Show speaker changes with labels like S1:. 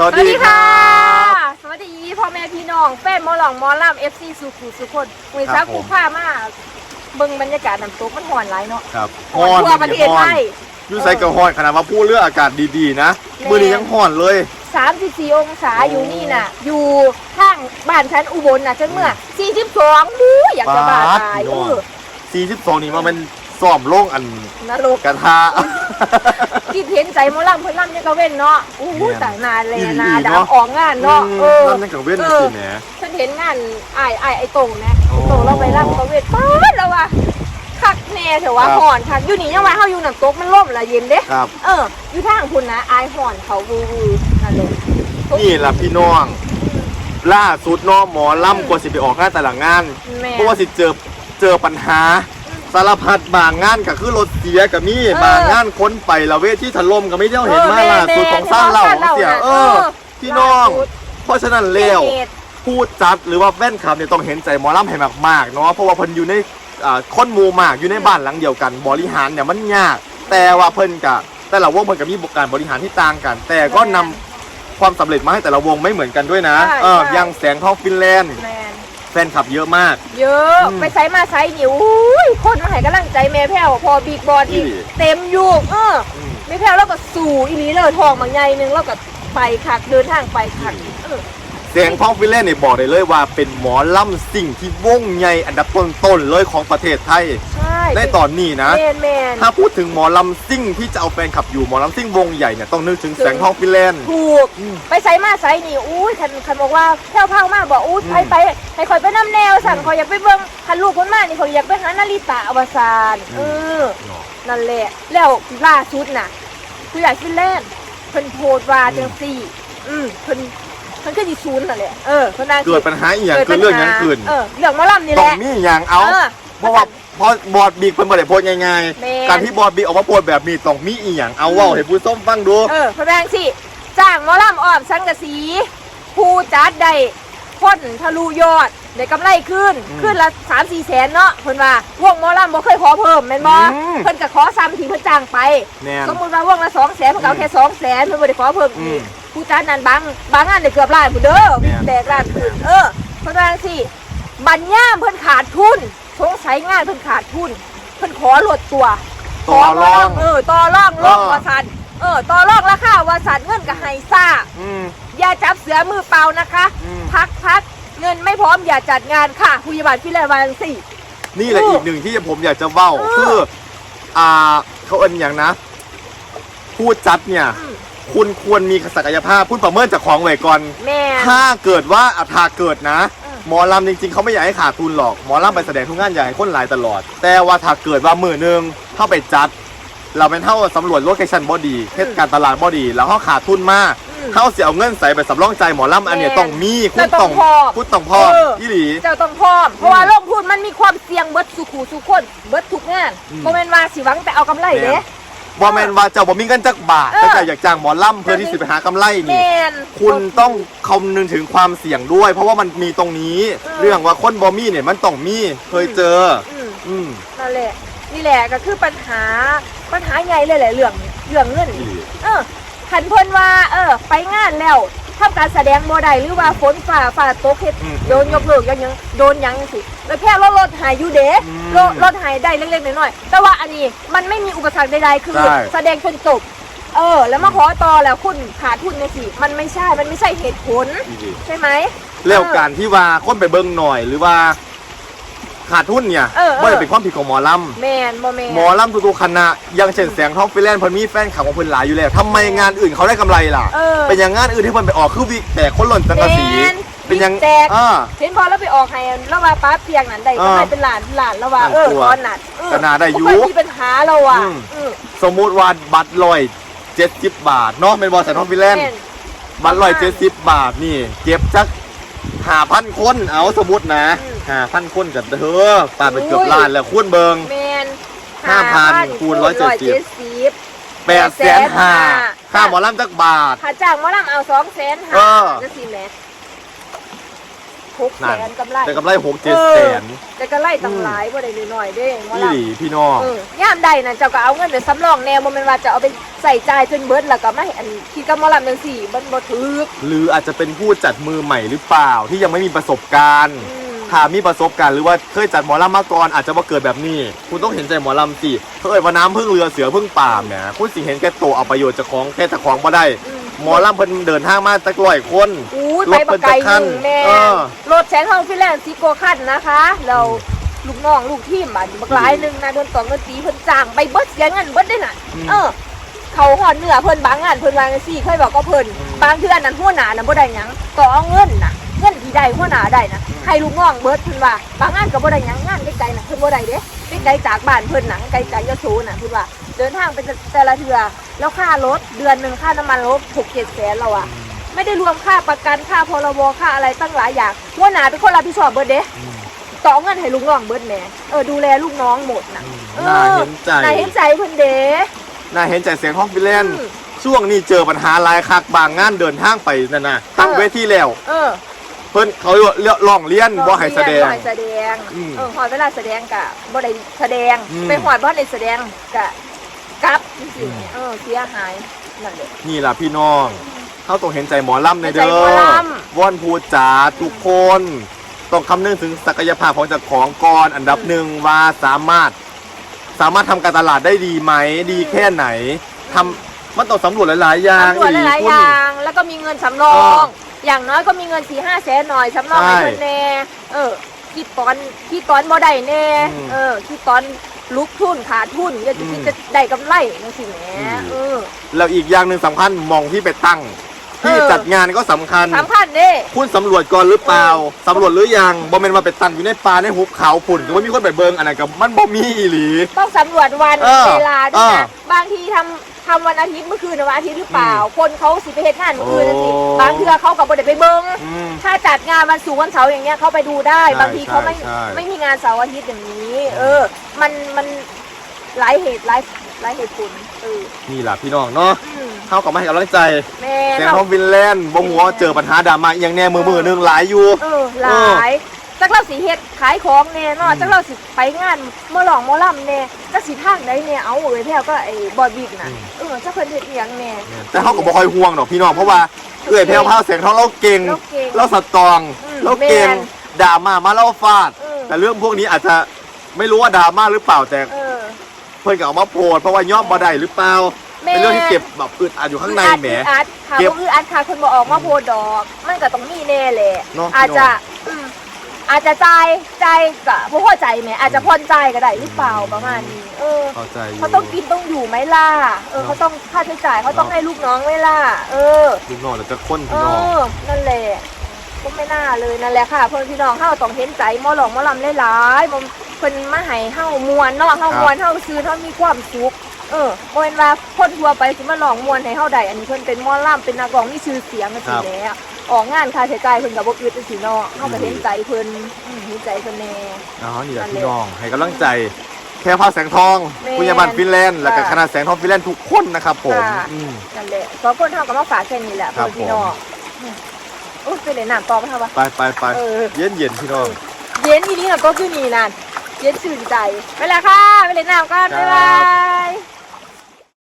S1: สวัสดีครับ
S2: สวัสดีพ่อแม่พี่น้องแฟนหมอหลองหมอลำเอฟซีสุขุสุคนมือ
S1: ครั
S2: ซั
S1: บ
S2: ก
S1: ผม
S2: ผู้ผ้ามาเบิ่งบรรยากาศน้ำตกมันหอนหลายเนาะ
S1: ครับ
S2: หอนทั่วประเทศไทย
S1: อยูไซกับฮอนขนาดว่าพูดเรื่องอากาศดีๆนะ
S2: แม่
S1: มือนี้ยังฮอนเลย
S2: 34 องศา
S1: โอ้
S2: อยู่นี่น่ะ อยู่ข้างบ้านฉันอุบลน่ะจังเมื่อ 42มู้อยากจะบาตาย
S1: บาดพี่
S2: เอ
S1: น้อง
S2: อ
S1: 42 นี่มันเป็น ซ่อมโล่งอัน
S2: นรก
S1: กระทะ
S2: คิดเห็นใจหมอลำเพิ่นลำเนี่ยก็เว้นเนาะอู้หู
S1: แม่น
S2: แต่นานเลย
S1: อีหลี
S2: นา
S1: เนาะ
S2: ดำออกงานเนาะเออ
S1: นั่นนั่นกับเว้น
S2: เอ
S1: สิ
S2: อ
S1: แหม
S2: ฉันเห็นงานไอ้ไอ้ายไอ้ตรงนะ
S1: โอ้
S2: ไอ้ตรงเราไปรับเขาเวทป๊าดแล้วว่ะคักแน่เถอะว่า
S1: ครับ
S2: ห่อนคักอยู่นี่ยังว่าเฮาอยู่น้ำตกมันล่มละเย็นเด้
S1: ครับ
S2: เออ อยู่ทางคุณนะอายห่อนเขาวูวูนั่นเลย
S1: นี่ล่ะพี่น้อง ล่าสุดเน้องหมอล่ำกว่าสิไปออกงานแต่ละงาน
S2: แม่
S1: เพราะว่าสิเจอเจอปัญหา สารพัดบางงานก็คือรถเสียกับมี
S2: เออ
S1: บางงานค้นไปละเวทที่ถล่มก็ไม่ได้เห็นมา
S2: แม่
S1: ล่าสุดของสร้างเล่าของเสียเออพี่น้อง
S2: ล่าสุด
S1: เพราะฉะนั้นเร็ว
S2: เหตุ
S1: พูดจัดหรือว่าแว่นขับเนี่ยต้องเห็นใจหมอลำให้มากๆเนาะเพราะว่าเพิ่นอยู่ในอ่าคนหมูมากอยู่ในบ้านหลังเดียวกัน บริหารเนี่ยมันยาก แต่ว่าเพิ่นกะแต่ละวงเพิ่นก็มีการบริหารที่ต่างกัน แต่ก็นำความสำเร็จมาให้แต่ละวงไม่เหมือนกันด้วยนะ
S2: ใช่
S1: เออ
S2: ใช่
S1: อยังแสงทองฟินแลนด์
S2: แมน
S1: แฟนคลับเยอะมาก
S2: เยอะ
S1: อืม
S2: ไปไซมาไซนิวอุ้ยคนมาให้กำลังใจแม่แพ้วพอบิ๊กบอลอีก
S1: อีหลี
S2: เต็มอยู่เออ
S1: อืม
S2: แม่แพ้วแล้วก็สู่อีหลีเลยทองบางใหญ่หนึงแล้วก็ไปคักเดินทางไปคักเออ
S1: แสงทองฟินแลนด์เนี่ยบอกได้เลยว่าเป็นหมอลำสิ่งที่วงใหญ่อันดับต้นๆเลยของประเทศไทย
S2: ใช่
S1: ในตอนนี้นะ
S2: แมนแมน
S1: ถ้าพูดถึงหมอลำซิ่งที่จะเอาแฟนคลับอยู่หมอลำซิ่งวงใหญ่เนี่ยต้องนึกถึงแสงทองฟินแลนด์
S2: ถูก
S1: อืม
S2: ไปไซมาไซนี่อุ้ยคันคันบอกว่าแพ้วเผามากบอกอุ้ย
S1: อืม
S2: ไปไปให้คอยไปน้ำแนวสั่นคอยอยากไปเบิ่งคันลูกคนมานี่คอยอยากไปหานาริตะอวสานเออนั่นแหละแล้วล่าสุดน่ะผู้ใหญ่ฟินแลนด์เพิ่นโพสต์ว่าจังซี่อืมเพิ่นเพิ่นก็สิศูนย์นั่นแหละเออเพิ่นนาง
S1: เกิดปัญหาอีหยังเกิดเรื่องหยังขึ้น
S2: เออเรื่องหมอลำนี่
S1: ต้
S2: แห
S1: อง
S2: ละ
S1: มีอย่างเอา
S2: เออ
S1: เพราะว่า พอบอดบิ๊กเป็นบอดโพสง่าย
S2: แม่น
S1: ๆการที่บอดบิ๊กออกมาโพสแบบนี้ต้องมีอีหยังเอาเว่าให้ผู้ส้มฟังดู
S2: เออเพิ่นนางสิจ้างหมอลำอ้อมสังกะสีผู้จัดได้คนทะลุยอดได้กำไรขึ้น
S1: อืม
S2: ขึ้นละ3 4แสนเนาะเพิ่นว่าวงหมอลำบ่เคยขอเพิ่มแม่นบ่
S1: อืม
S2: เพิ่นก็ขอซ้ำที่เพิ่นจ้างไป
S1: แน่น
S2: สมมุติว่าวงละ2แสนเพิ่นก็เอาแค่2แสนเพิ่นบ่ได้ขอเพิ่ม
S1: อื
S2: อี
S1: ม
S2: กผู้จ้างนั้นบางบางงานได้เกือบล้านผู้เด้อ
S1: แม่น
S2: แตกล้านขึ้นเออเพราะฉะนั้นสิบัญย่ามเพิ่นขาดทุน สงสัยงานเพิ่นขาดทุนเพิ่นขอลดตัว
S1: ต่อรอง
S2: เออต่อรองลง
S1: เออ
S2: วาสันเออต่อรองราคาวาสันเงินกับไฮซ่า
S1: อืม
S2: อย่าจับเสือมือเปล่านะคะ
S1: อืม
S2: พักพักเงินไม่พร้อมอย่าจัดงานค่ะผู้ยาบาลฟิแลนด์วาจังสี่
S1: นี่แหละ
S2: เอออี
S1: อีกหนึ่งที่ผมอยากจะเว้า
S2: เออ
S1: คืออ่าเขาเอินอย่างนะ พูดจัดเนี่ย
S2: อืม
S1: คุณควรมีศักยภาพพูดประเมินจากของไว้ก่อน
S2: แม่
S1: ถ้าเกิดว่าอัตราเกิดนะ
S2: อืม
S1: หมอลำจริงๆ เขาไม่อยากให้ขาดทุนหรอก หมอลำไปแสดงทุกงานอยากให้คนหลายตลอด แต่ว่าถ้าเกิดว่ามือหนึงเข้าไปจัด เราเป็นเท่าสำรวจโลเคชั่นบอดีเทศการตลาดบอดี แล้วเขาขาดทุนมาก
S2: อืม
S1: เขาเสียเอาเงินใส่ไปสำรองใจหมอลำอันเนี้ย
S2: แม่น
S1: ต้องมีคุณ
S2: แล้วต้
S1: ต้
S2: อ
S1: องง
S2: พร้อม
S1: คุณต้องพร้อม
S2: เออ
S1: อีหลี
S2: เจ้าต้องพร้อม เพราะว่าลงทุนมันมีความเสี่ยงเบิดสุขูสุขคนเบิดทุกงาน
S1: อืม
S2: โมเมนว่าสิหวังแต่เอากำไรเด้
S1: บอแมนว่าเจ้าบ่มีเงินจักบาท
S2: เออ
S1: แต่เจ้าอยากจ้างหมอลำเพื่อที่สิไปหากำไร
S2: แม
S1: นี่
S2: น
S1: คุณต้องคำนึงถึงความเสี่ยงด้วย เพราะว่ามันมีตรงนี้
S2: เออ
S1: เรื่องว่าคนบอมี่เนี่ยมันต้องมีเคยเจอ
S2: อืม
S1: อืม
S2: นั่นแหละนี่แหละก็คือปัญหาปัญหาใหญ่เลยแหละเรื่องเรื่องเงิน
S1: อีหลี
S2: เออขันเพิ่นว่า เออ ไปงานแล้ว ทำการแสดงบ่ได้หรือว่าฝนฝ่าฝ่าตกเฮ็ด
S1: อืม
S2: โดนยกเลิกยังยังโดนยังสิแล้วแค่รถรถหายอยู่เด้
S1: อืม
S2: รถรถหายได้เล็กๆน้อยๆแต่ว่าอันนี้มันไม่มีอุปสรรคใดๆคือ
S1: ใช่
S2: แสดงจนจบเออ แล้วมาขอต่อแล้วคุณขาดทุนเนี่ยสิมันไม่ใช่มันไม่ใช่เหตุผล
S1: อีหลี
S2: ใช่ไหม
S1: แล้วการที่ว่าคนไปเบิ่งหน่อยหรือว่า ขาดทุนเนี่ย
S2: เออเออ
S1: ไม่ได้เป็นความผิดของหมอล
S2: แมนบ่แมนำ
S1: หมอลำทุกๆคณะอยังเช่นแสงทองฟิแลนซ์เพิ่นมีแฟนคลับของเพิ่นหลายอยู่แล้วทำไมงานอื่นเขาได้กำไรล่ะ
S2: เออ
S1: เป็นอย่างงานอื่นที่เพิ่นไปออกคือวิกแต่คนหล่นสังกะสี
S2: แม่น
S1: เป็นอย่าง
S2: วิกแตก
S1: อ่า
S2: เห็นพอแล้วไปออกให้แล้วว่าป้าเปียงนั่นได้
S1: เออ
S2: ทำไมเป็นหลานหลานแล้วว่า
S1: หลาน
S2: เออ
S1: ตัว
S2: ตอนนั้นเออ
S1: ก็น่าได้อยู่
S2: บ่ค่มีปัญหาเราอะ
S1: อืม
S2: อืม
S1: สมมุติว่าบัตรลอยเจ็ดสิบบาทเนาะเป็นบอลแสงทองฟิแลนซ์
S2: แม่น
S1: บัตรลอยเจ็ดสิบบาทนี่เก็บจักหาพันคนเอาสมมตินะ
S2: อืม
S1: หาพันคนกับเธอปาไปเกือบล้านแล้วคูณเบิง
S2: แมน
S1: ห้าพันคูณร้อยเจ็ดสิบ
S2: สิบ
S1: แปดแสนห้าค่าหมอลำจักบาท
S2: ค่าจ้างหมอลำเอาสองแสน
S1: เอ
S2: ห้า
S1: อ
S2: จะสิแหม่หกแสนกำไร
S1: แต่กำไรหกเจ็ด
S2: เออ
S1: แสน
S2: แต่ก็ไล่ตังหลายบ่ได้น้อยๆเด้หมอ
S1: พี่
S2: ลำ
S1: หลีพี่น้อง
S2: เออย่ามใดนะเจ้าก็เอาเงินไปสำรองแนวบ่แม่นว่าจะเอาไปใส่จ่ายจนเบิดแล้วก็มาให้อันที่กับหมอลำจังซี่มันบ่ถูก
S1: หรืออาจจะเป็นผู้จัดมือใหม่หรือเปล่าที่ยังไม่มีประสบการณ์
S2: อืม
S1: ถ้ามีประสบการณ์หรือว่าเคยจัดหมอลำมาก่อนอาจจะมาเกิดแบบนี้ คุณต้องเห็นใจหมอลำสิเขาเอ่ยว่าน้ำพึ่งเรือเสือพึ่งป่าแหมคุณสิเห็นแก่ตัวเอาประโยชน์จากของแค่จากของบ่ได้
S2: อืม
S1: หมอลำเพิ่นเดินทางมาตะกร้อยคน
S2: อู้ยไปบักไกลหนึ่งแม่
S1: เออ
S2: รถแสงทองฟินแลนด์ซีโกคันนะคะเราลูกน้องลูกทีมบัดบักหลายหนึงนะโดนต่อเงินตีเพิ่นจ้างไปเบิดเสียเงินเบิดได้น่ะ
S1: อืม
S2: เออ เขาหอดเหนือเพิ่นบางงานเพิ่นวาจังซี่เคยบอกก็เพิ่น
S1: อืม
S2: บางเทื่อนั้นหัวหน้าน่ะบ่ได้หยังก็เอาเงินน่ะ เงินที่ได้หัวหน้าได้น่ะให้ลูกน้องเบิดเพิ่นว่าบางงานก็บ่ได้หยังงานไกลๆน่ะเพิ่นบ่ได้เด้ไกลๆจากบ้านเพิ่นน่ะไกลจากยโสน่ะเพิ่นว่าเดินทางไปแต่ละเทื่อแล้วค่ารถเดือนหนึงค่าน้ำมันรถ6-7แสนแล้วอะไม่ได้รวมค่าประกันค่าพรบค่าอะไรตั้งหลายอย่างหัวหน้าเป็นคนรับผิดชอบเบิดเด้
S1: อืม
S2: ต่อเงินให้ลูกน้องเบิดแหม่เออดูแลลูกน้องหมดนะ
S1: อืมน่าเห็นใจ
S2: นายเห็นใจเพิ่นเด้
S1: น่าเห็นใจเสียงท้องฟิเลน
S2: อืม
S1: ช่วงนี้เจอปัญหาหลายคักบางงานเดินทางไปนั่นน่ะตั้ง
S2: เออ
S1: เวทีแล้ว
S2: เออ
S1: เพิ่นเขาเรียกร้องเรียนบ่ให้แสดง
S2: บ่ให้แสดง
S1: อืม
S2: เออหอดเวลาแสดงกะบ่ได้แสดง
S1: อืม
S2: ไปหอดบ่ได้แสดงกะกลับจริง
S1: อืม
S2: ๆเออเสียหายนั่นแหละ
S1: นี่ล่ะพี่น้องเขาต้องเห็นใจหมอลำในอยเด้
S2: เห็นใจหม
S1: อ
S2: อลำ
S1: ว่อนพูดจาทุกคน ต้องคำนึงถึงศักยภาพของเจ้าของก่อนอันดับหนึ่งว่าสามารถ สามารถทำการตลาดได้ดีไหม ดีแค่ไหนทำมันต้องสำรวจหลาย ๆ อย่าง
S2: ตำรวจหลาย
S1: อีก
S2: ๆ
S1: คุ
S2: อ
S1: ณ
S2: ย่างแล้วก็มีเงินสำรอ
S1: เออ
S2: ง อย่างน้อยก็มีเงินสี่ห้าแสนหน่อยสำรอง
S1: ใช่
S2: ให้เพิ่นแน่เออคิดตอนคิดตอนบ่ได้แน่
S1: อืม
S2: เออคิดตอนลุกทุนขาดทุนจะ
S1: อืม
S2: คิดจะได้กำไรจังซี่แหม
S1: อืม
S2: เออ
S1: แล้วอีกอย่างหนึ่งสำคัญมองที่ไปตั้งที่
S2: เออ
S1: จัดงานก็สำคัญ
S2: สำคัญเด้
S1: คุณสำรวจก่อนหรือเปล่าสำรวจหรือยังบ่แม่นมาไปตั้งอยู่ในป่าในหุบเขาผุ่นก็ว่ามีคนไปเบิงอันนั้นกับมันบ่มีอีหลี
S2: ต้องสำรวจวัน
S1: เออ
S2: เวลาด้วย
S1: เอ
S2: นะ
S1: อ
S2: บางทีทำ ทำวันอาทิตย์เมื่อคืนนะวันอาทิตย์หรือเปล่า คนเขาสิไปเฮ็ดงานเมื่อคืนนั่นสิ
S1: โอ้
S2: บางเทื่อเขาก็บ่ได้ไปเบิ่ง
S1: อืม
S2: ถ้าจัดงานวันศุกร์วันเสาร์อย่างเงี้ยเขาไปดูได้
S1: ใช่
S2: บางทีเขาไม่
S1: ใช่ใช่
S2: ไม่มีงานเสาร์อาทิตย์อย่างนี้ เออ มันมันหลายเหตุหลายหลายเหตุผลเออ
S1: นี่ล่ะพี่น้องเนาะ
S2: อืม
S1: เท่ากับมาให้กำลังใจ
S2: แม่
S1: เสียง
S2: เรา
S1: ของวินแลนด์บ่หัวาเจอปัญหาดราม่าอหย่างแน่มือมือหนึงหลายอยู่
S2: เออหลาย จักเราสิเฮ็ดขายของแน่เนาะ
S1: อืม
S2: จักเราสิไปงานหมอหลองหมอลำแน่จักสิทางใดแน่เอาเอ้ยแท้ก็ไอ้บอยบิ๊กน่ะเออจักเพิ่นเฮ็ดอีหยังแน่
S1: แต่เขาก็บ่ค่อยห่วงดอกพี่น้องเพราะว่าเอื้อยแพ้วพราวเสียงท้องเราเก่ง
S2: เราเก่ง
S1: เราสตรอง
S2: อืม
S1: เราเก่ง
S2: แม่น
S1: ด่ามามาเล่าฟาด
S2: เออ
S1: แต่เรื่องพวกนี้อาจจะไม่รู้ว่าดราม่าหรือเปล่าแต่
S2: เออ
S1: เพื่อนก็เอามาโพสต์เพราะว่าย่อมบ่ได้หรือเปล่า
S2: แม่
S1: เป็นเรื่องที่เก็บแบบอึดอัดอยู่ข้างในแหม
S2: อึดอัดค่ะ
S1: เก็บ
S2: บ่อึดอัดค่ะคนบ่ออกมาโพดดอก มันก็ต้องมีแน่แหละ
S1: เนาะ
S2: อาจจะ อืมอาจจะใจายใจายก็บ่พอใจแหมอาจจะผ่อนใจายก็ได้หรือเปล่าประมาณนี้เออ
S1: เข้าใจยู่
S2: เขาต้องกินต้องอยู่ไหมล่ะ เออ
S1: เนาะ
S3: เขาต้องค่าใช้จ่ายเขาต้องให้ลูกน้องไหมล่ะ เออ
S1: ลูกน้องแล้วจะค้น
S2: เอ
S1: พี่น้อง
S2: อ นั่นแหละ ก็ไม่น่าเลยนั่นแหละค่ะเพื่อนพี่น้องเฮาต้องเห็นใจหมอหลองหมอลำหลายๆบ่เพิ่นมาให้เฮามวนเนาะเฮามวนเฮาซื้อเฮามีความสุข เออบ่แม่นว่าคนทั่วไปสิมาลองมวนให้เฮาได้อันนี้เพิ่นเป็นหมอลำเป็นนักร้องมีชื่อเสียงจังซี่แหละ ออกงานค่าใช้จ่ายเพิ่นก็บ่อึดจังซี่เนาะเฮาก็เห็นใจเพิ่นอืมเห็นใจเพิ่นแน่
S1: อ๋อนี่แหละ
S2: นั่นแหละ
S1: พี่น้อง ให้กำลังใจ แค่พาแสงทอง
S2: แม่น
S1: คุณยาบันฟินแลนด์ แล้วก็
S2: ค่ะ
S1: คณะแสงทองฟินแลนด์ทุกคนนะครับผม
S2: ค่ะ
S1: อืม
S2: นั่นแหละสองคนเฮาก็มาฝากแค่นี้แหละ
S1: ครั
S2: เพื่
S1: บ
S2: อนพี่น้องอืมโอ้ยไปเล่นน้ำต่อกันเฮาวะ
S1: ไปไปไป
S2: เออ
S1: เย็นเย็นๆพี่น้อง
S2: เย็นอีนี้น่ะก็คือนี่นั่นเย็นชื่นใจไปแล้วค่ะไปเล่นน้ำกัน
S1: ครับ
S2: บ๊ายบาย